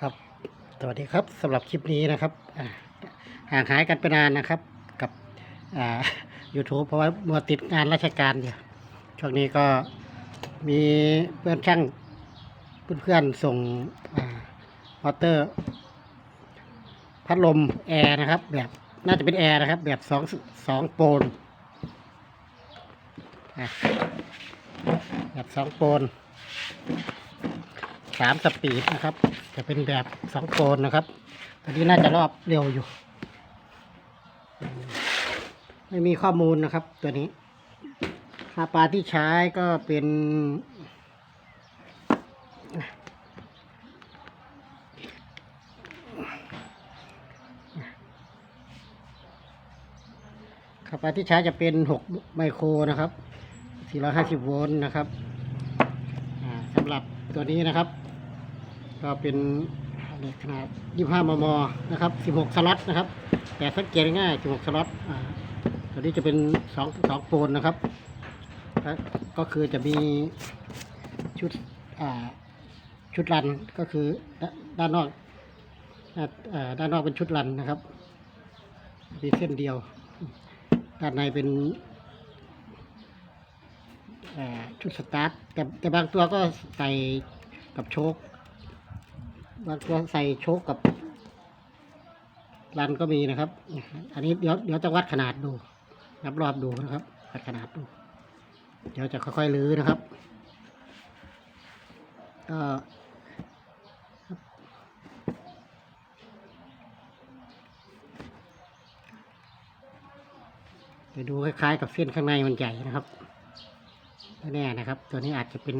ครับ สวัสดีครับสำหรับคลิปนี้นะครับอ่าห่างหายกันไปนานนะครับ กับอ่า YouTube เพราะว่ามัวติดงานราชการอยู่ช่วงนี้ก็มีเพื่อนช่างเพื่อนๆส่งมอเตอร์พัดลมแอร์นะครับ แบบน่าจะเป็นแอร์นะครับ แบบสองสองโปนแบบสองโปน สามสปีดนะครับ จะเป็นแบบสองโกนนะครับตัวนี้น่าจะรอบเร็วอยู่ ไม่มีข้อมูลนะครับ ตัวนี้ค่าปลาที่ใช้ก็เป็นค่าปลาที่ใช้จะเป็นหกไมโครนะครับสี่ร้อยห้าสิบโวลต์นะครับสำหรับตัวนี้นะครับ ก็เป็นเล็กขนาด 25 มม นะครับ 16 สล็อตนะครับ แต่สังเกตง่าย 16 สล็อตตัวนี้จะเป็น 2 2โปนนะครับ ก็คือจะมีชุดชุดรันก็คือด้านนอกด้านนอกเป็นชุดรันนะครับ มีเส้นเดียว ด้านในเป็นชุดสตาร์ทแต่แต่บางตัวก็ใส่กับโชค บางตัวใส่โชคกับรันก็มีนะครับ อันนี้เดี๋ยวเดี๋ยวจะวัดขนาดดู นับรอบดูนะครับ วัดขนาดดู เดี๋ยวจะค่อยๆลื้อนะครับ ก็จะดูคล้ายๆกับเส้นข้างในมันใหญ่นะครับแน่นะครับ ตัวนี้อาจจะเป็น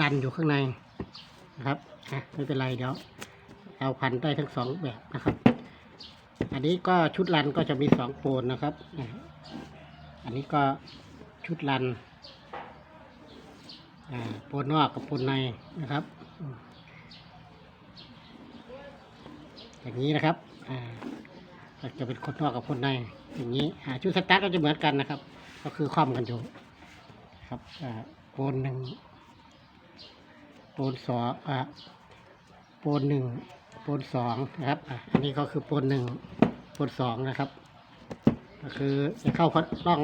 รันอยู่ข้างในนะครับ อะไม่เป็นไรเดี๋ยวเอาพันได้ทั้งสองแบบนะครับ อันนี้ก็ชุดรันก็จะมีสองโปนนะครับอันนี้ก็ชุดรันโปนนอกกับโปนในนะครับอย่างนี้นะครับจะเป็นคนนอกกับคนในอย่างนี้ชุดสตาร์ทก็จะเหมือนกันนะครับ ก็คือคว่ำกันอยู่ครับโปนหนึ่ง ปนสองอะโปนหนึ่งโปนสองนะครับอะอันนี้ก็คือโปนหนึ่งโปนสองนะครับ ก็คือจะเข้าพัดร่อง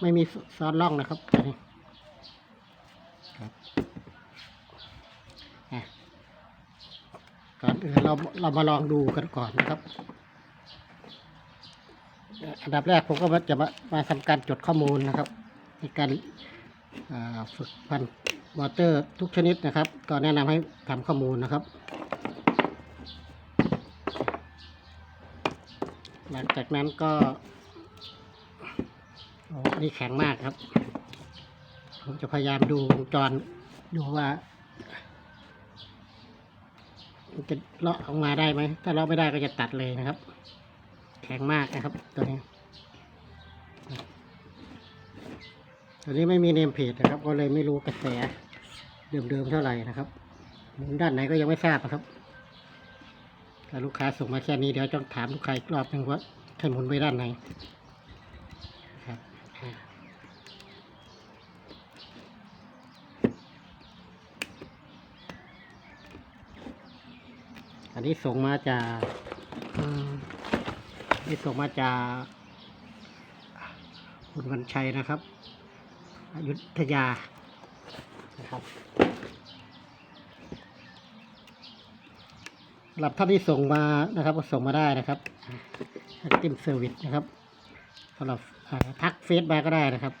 ไม่มีซ้อนร่องนะครับอันนี้ครับอะก่อนอื่นเราเรามาลองดูกันก่อนนะครับอันดับแรกผมก็จะมามาทำการจดข้อมูลนะครับ ในการฝึกพันธุ วอเตอร์ทุกชนิดนะครับ ก็แนะนำให้ทำข้อมูลนะครับ หลังจากนั้นก็โอ้นี่แข็งมากครับ ผมจะพยายามดูวงจรดูว่าจะเลาะออกมาได้ไหม ถ้าเลาะไม่ได้ก็จะตัดเลยนะครับ แข็งมากนะครับตัวนี้ตอนนี้ไม่มีเนมเพจนะครับ ก็เลยไม่รู้กระแส เดิมๆเท่าไหร่นะครับ มุนด้านไหนก็ยังไม่ทราบนะครับถ้าลูกค้าส่งมาแค่นี้เดี๋ยวต้องถามลูกค้าอีกรอบหนึ่งว่าใช่หมุนไปด้านไหนครับอันนี้ส่งมาจากอืมนี่ส่งมาจากคุณวันชัยนะครับอยุธยา นะครับสำหรับท่านที่ส่งมานะครับ ก็ส่งมาได้นะครับติมเซอร์วิสนะครับสำหรับทักเฟซมาก็ได้นะครับ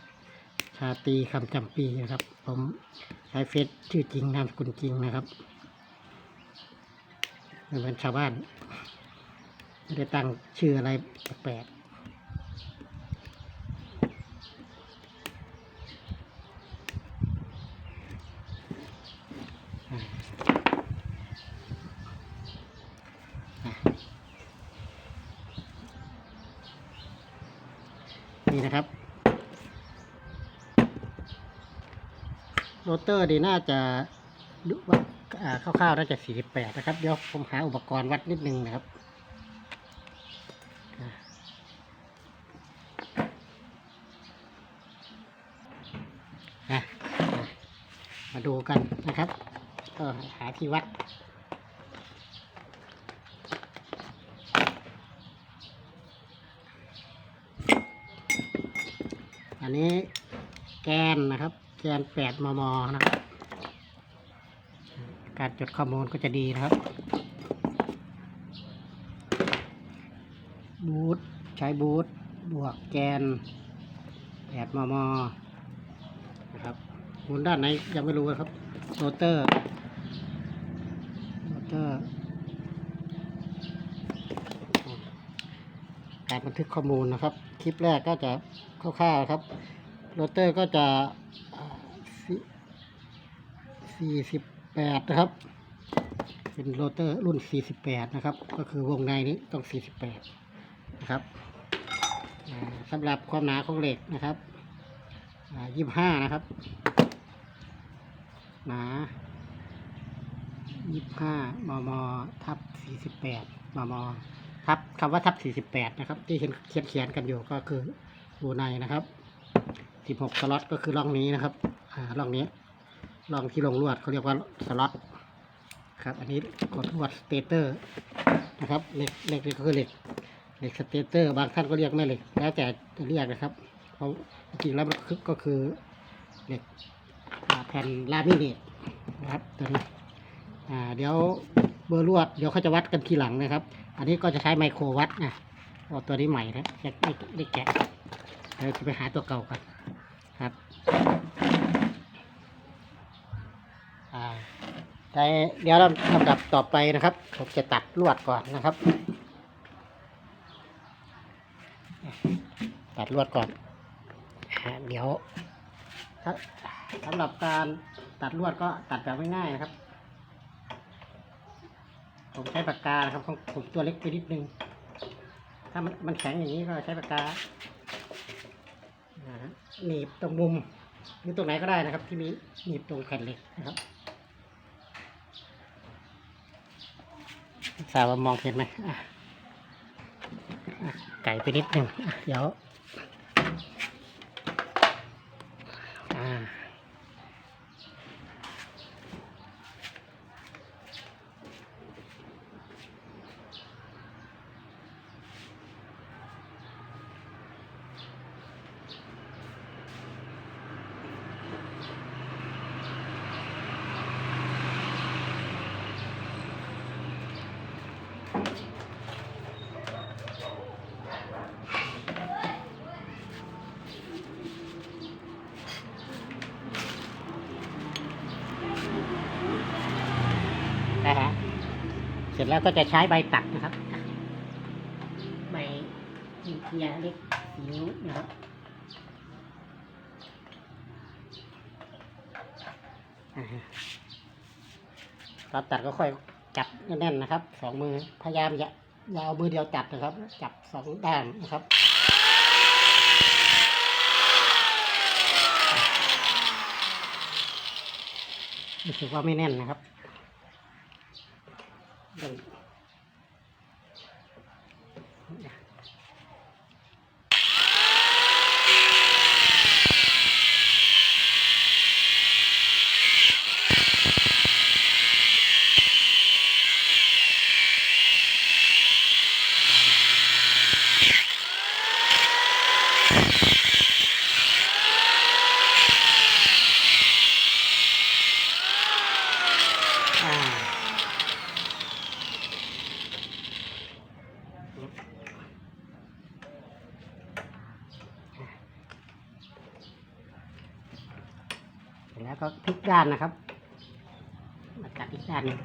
ชาตีคำจำปีนะครับ ผมใช้เฟซชื่อจริงนามสกุลจริงนะครับเหมือนชาวบ้านไม่ได้ตั้งชื่ออะไรแปลกๆ นี่นะครับโร เตอร์ดีน่าจะดูว่าคร่าวๆน่าจะ 48 นะครับ เดี๋ยวผมหาอุปกรณ์วัดนิดนึงนะครับมาดูกันนะครับ ก็หาที่วัด อันนี้แกน นแกนแปดมมนะครับ การจดข้อมูลก็จะดีนะครับ บูทใช้บูทบวกแกนแปดมมนะครับหมุนด้านไหนยังไม่รู้นะครับโรเตอร์โรเตอร์การบันทึกข้อมูลนะครับ คลิปแรกก็จะคร่าวๆครับโรเตอร์ก็จะ สี่สิบแปดนะครับ เป็นโรเตอร์รุ่น48นะครับ ก็คือวงในนี้ต้อง48นะครับสำหรับความหนาของเหล็กนะครับอ่า25นะครับ หนา25มมทับ48มมทับคำว่าทับ48นะครับ ที่เห็นเขียนเขียนๆกันอยู่ก็คือรูในนะครับ16สล็อตก็คือร่องนี้นะครับร่องนี้ รองที่ลงลวดเขาเรียกว่าสล็อตครับอันนี้กดลวดสเตเตอร์นะครับเหล็กเหล็กนี่ก็คือเหล็กเหล็กสเตเตอร์ บางท่านก็เรียกแม่เหล็กแล้วแต่จะเรียกนะครับเพราะจริงๆแล้วมันคือก็คือเหล็กแผ่นลามิเนตนะครับตัวนี้เดี๋ยวเบอร์ลวดเดี๋ยวเขาจะวัดกันทีหลังนะครับ อันนี้ก็จะใช้ไมโครวัดนะเอาตัวนี้ใหม่นะจะไม่ได้แกะเดี๋ยวจะไปหาตัวเก่ากันครับ อ่า แต่เดี๋ยวลำดับต่อไปนะครับผมจะตัดลวดก่อนนะครับ ตัดลวดก่อนเดี๋ยวสำหรับการตัดลวดก็ตัดแบบง่ายๆนะครับ ผมใช้ปากกานะครับผมตัวเล็กไปนิดนึง ถ้ามันมันแข็งอย่างนี้ก็ใช้ปากกาอ่าหนีบตรงมุมหรือตรงไหนก็ได้นะครับ ที่มีหนีบตรงแผ่นเหล็กนะครับ ทราบว่ามองเห็นไหมไก่ไปนิดหนึ่งเดี๋ยวอ่านะฮะ เสร็จแล้วก็จะใช้ใบตัดนะครับ ใบเทียเล็กสีนิ้วนะครับตอนตัดก็ค่อยจับแน่นๆนะครับสองมือพยายามอย่าอย่าเอามือเดียวจับนะครับ จับสองด้านนะครับรู้สึกว่าไม่แน่นนะครับ ต้องอ่า เสร็จแล้วก็ พลิกด้านนะครับมากัดอีกด้านนึง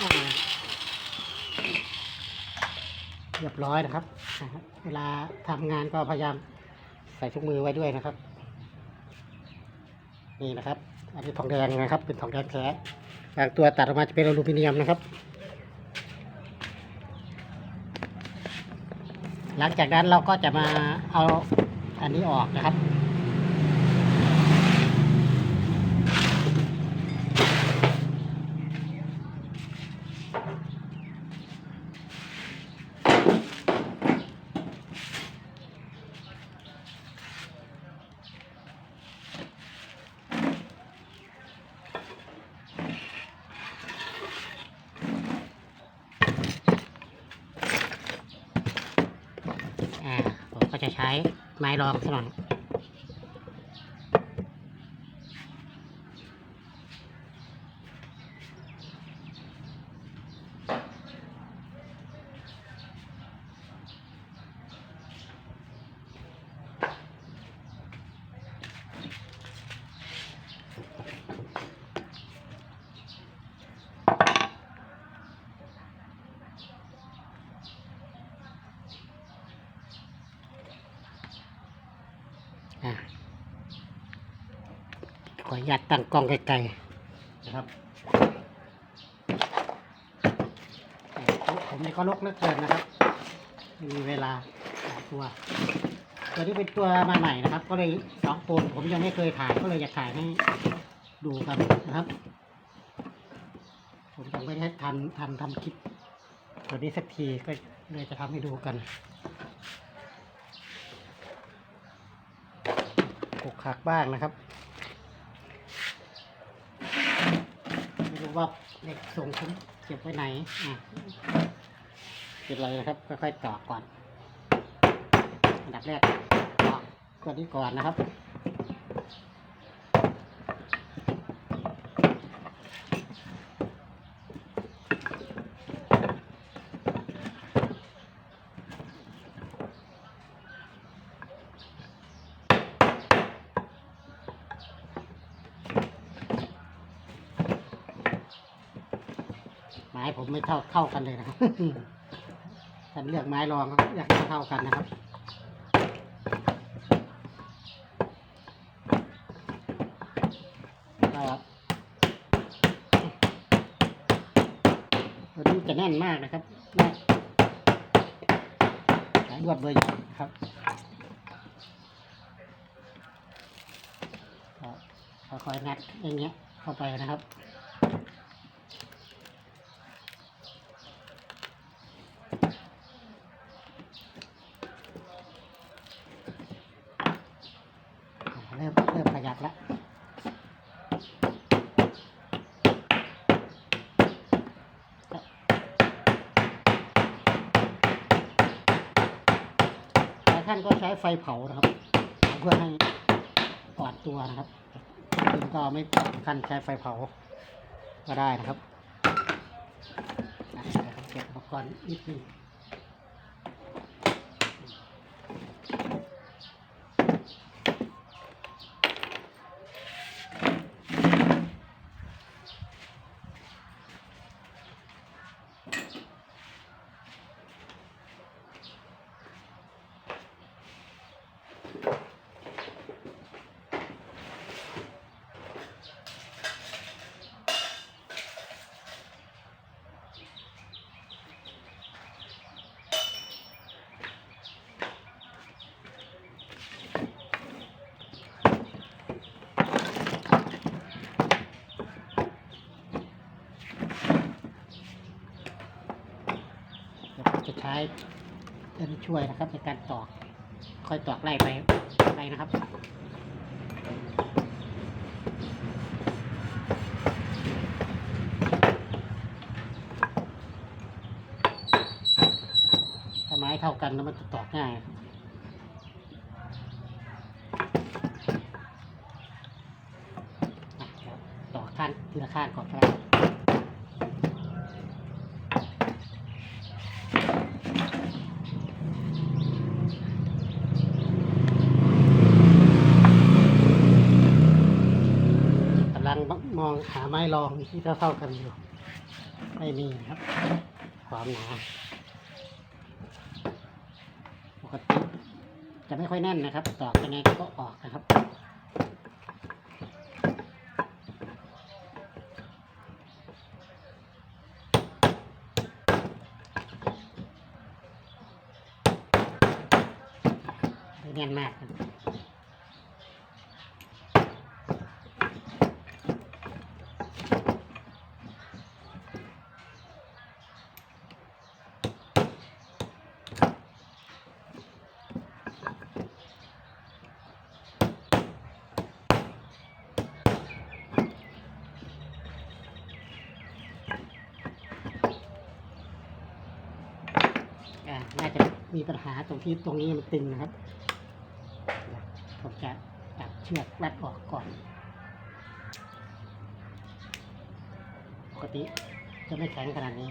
อ่าเรียบร้อยนะครับ เวลาทำงานก็พยายามใส่ถุงมือไว้ด้วยนะครับ นี่นะครับ อันนี้ทองแดงนะครับ เป็นทองแดงแท้บางตัวตัดออกมาจะเป็นอลูมิเนียมนะครับ หลังจากนั้นเราก็จะมาเอาอันนี้ออกนะครับ ก็จะใช้ไม้รองซะหน่อย ขออนุญาตตั้งกล้องไกลๆนะครับเอ่อผมนี่ก็ลกเหลือเกินนะครับไม่มีเวลาหลายตัว ตัวนี้เป็นตัวมาใหม่นะครับ ก็เลยสองโปนผมยังไม่เคยถ่ายก็เลยจะถ่ายให้ดูกันนะครับ ผมยังไม่ได้ทันทันทำคลิปตัวนี้สักทีก็เลยจะทำให้ดูกันปกขักบ้างนะครับ ไม่รู้ ว่าเด็กส่งผมเก็บไว้ไหนอะเก็บเลยนะครับค่อยๆตอกก่อนอันดับแรกตอก่อนนี้ก่อนนะครับ เท่าเข้ากันเลยนะครับท่านเลือกไม้รองอยากให้เท่ากันนะครับก็ตัวนี้จะแน่นมากนะครับแน่นสายรวดเบอร์ใหญ่ครับค่อยๆงัดอย่างเงี้ยเข้าไปนะครับ เริ่มเริ่มขยับแล้วหลายท่าน ก็ใช้ไฟเผานะครับ เพื่อให้อ่อดตัวนะครับถึงก็ไม่ขั้นใช้ไฟเผาก็ได้นะครับเดี๋ยวผมเก็บอุปกรณ์นิดนึง ช้ตัวนี้ช่วยนะครับในการตอกค่อยตอกไล่ไปไปนะครับถ้าไม้เท่ากันแล้วมันจะตอกง่ายครับอะเดี๋ยวตอกข้างทีละข้างก่อนก็ได้ กำลังม องหาไม้รองที่เท่าๆกันอยู่ ไม่มีครับ ความหนาปกติจะไม่ค่อยแน่นนะครับตอกยังไงก็ออกนะครับไม่แน่นมากครับ มีปัญหาตรงที่ตรงนี้มันตึงนะครับผมจะตัดเชือกรัดออกก่อน ปกติจะไม่แข็งขนาดนี้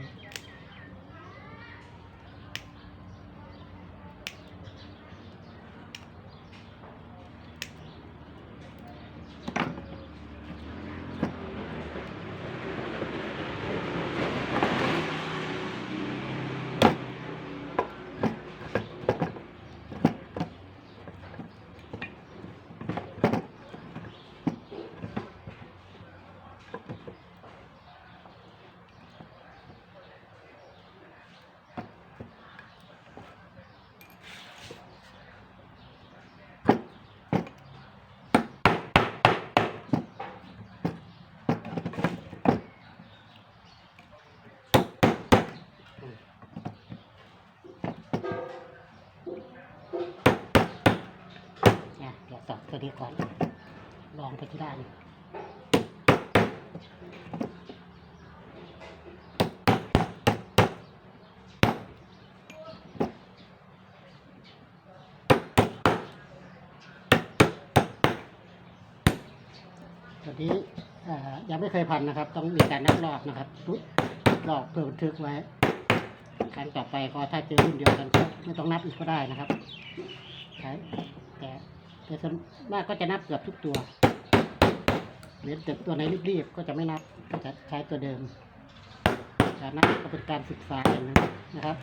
ดี๋ยวต่อตัวนี้ก่อน ลองไปที่ด้านตัวนี้ยังไม่เคยพันนะครับ ต้องมีการนับรอบนะครับทุกรอบเพื่อบันทึกไว้ครั้งต่อไปก็ถ้าเจอรุ่นเดียวกันก็ไม่ต้องนับอีกก็ได้นะครับใช้แต่ แต่ส่วนมากก็จะนับเกือบทุกตัวหรือแต่ตัวไหนรีบๆก็จะไม่นับก็จะใช้ตัวเดิมการนับก็เป็นการศึกษาเองนะครับ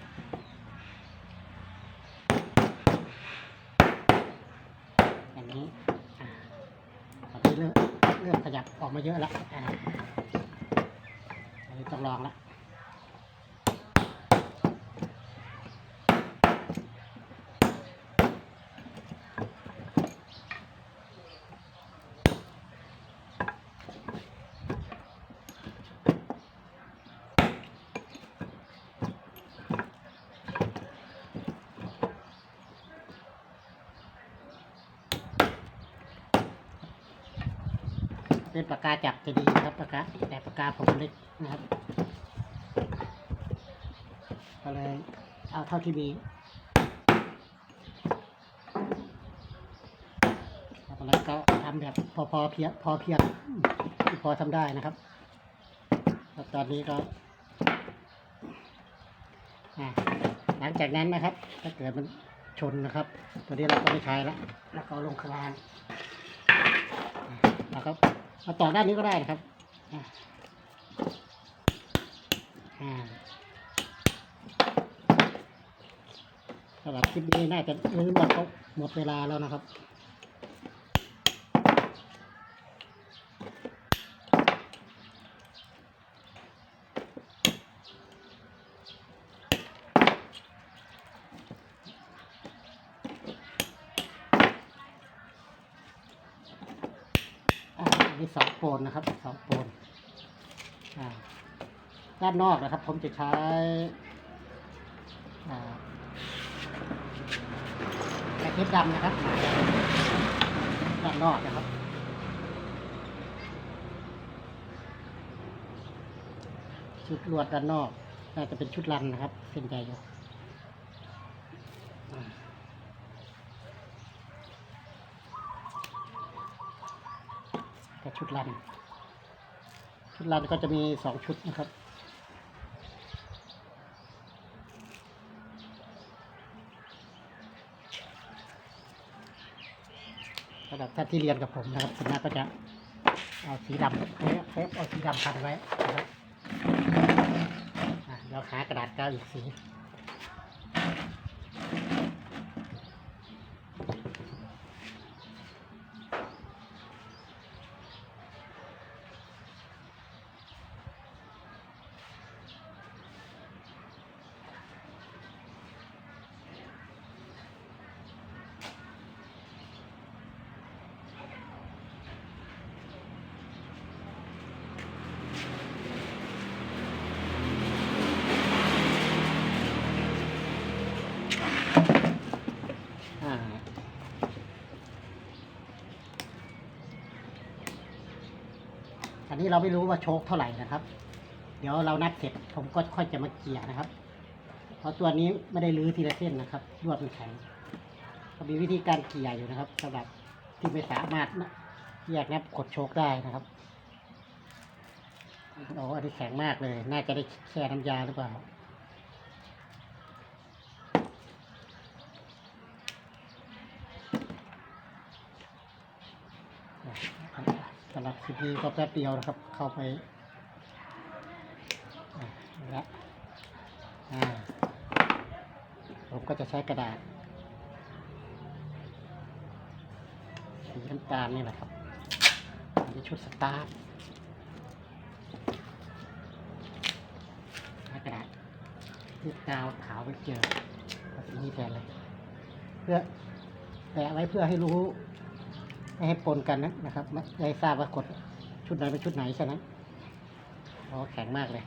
อย่างนี้ตอนนี้เริ่มเริ่มขยับออกมาเยอะแล้วอันนี้ต้องลองละ ปากกาจับจะดีนะครับปากกาแต่ปากกาผมเล็กนะครับก็เลยเอาเท่าที่มีแล้วก็ทำแบบพอพอเพียงพอเพียงที่พอทำได้นะครับแล้วตอนนี้ก็หลังจากนั้นนะครับ ถ้าเกิดมันชนนะครับ ตัวนี้เราก็ไม่ใช้แล้วแล้วก็เอาลงคลานแล้วก็ มาต่อด้านนี้ก็ได้นะครับอะอ่าสำหรับคลิปนี้น่าจะรู้ว่าเขาหมดเวลาแล้วนะครับ อ่ามีสองโปนนะครับสองโปนด้านนอกนะครับ ผมจะใช้อ่ากระเทียมดำนะครับ ด้านนอกนะครับชุดลวดด้านนอก น่าจะเป็นชุดรันนะครับ เส้นใหญ่อยู่ แต่ชุดรัน ชุดรันก็จะมีสองชุดนะครับสำหรับท่านที่เรียนกับผมนะครับส่วนมากก็จะเอาสีดำเทปเทปเอาสีดำพันไว้นะครับเดี๋ยวหากระดาษกาวอีกสี นี้เราไม่รู้ว่าโชคเท่าไหร่นะครับ เดี๋ยวเรานัดเสร็จผมก็ค่อยจะมาเกี่ยนะครับ เพราะตัวนี้ไม่ได้รื้อทีละเส้นนะครับลวดมันแข็งก็มีวิธีการเกี่ยอยู่นะครับสำหรับที่ไม่สามารถแยกนับกดโชคได้นะครับโอ้อันนี้แข็งมากเลย น่าจะได้แช่น้ำยาหรือเปล่า สำหรับคลิปนี้ก็แป๊บเดียวนะครับ เข้าไปอะผมก็จะใช้กระดาษสีน้ำตาลนี่แหละครับอันนี้ชุดสตาร์ทกระดาษที่กาวขาวไปเจอสีนี้แทนเลย เพื่อแปะไว้เพื่อให้รู้ ไม่ให้ปนกันนะนะครับไม่ให้ทราบว่ากดชุดไหนเป็นชุดไหนใช่ไหมอ๋อแข็งมากเลย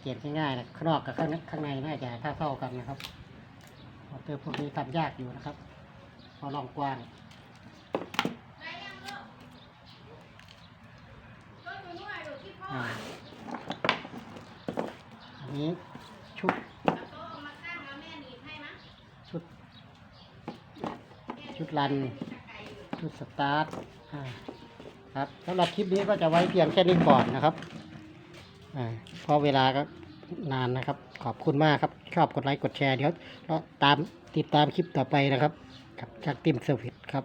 เกียง่ายๆนะข้างนอกกับข้างในข้างในน่าจะเท่าเท่าๆกันนะครับมอเตอร์พวกนี้ทำยากอยู่นะครับพราะลองกว้างอันนี้ชุดชุด ลันชุดสตาร์ทครับสำหรับคลิปนี้ก็จะไว้เพียงแค่นี้ก่อนนะครับเพราะเวลาก็นานนะครับ ขอบคุณมากครับ ชอบกดไลค์กดแชร์เดี๋ยวเราตามติดตามคลิปต่อไปนะครับกับจากติมเซอร์วิสครับ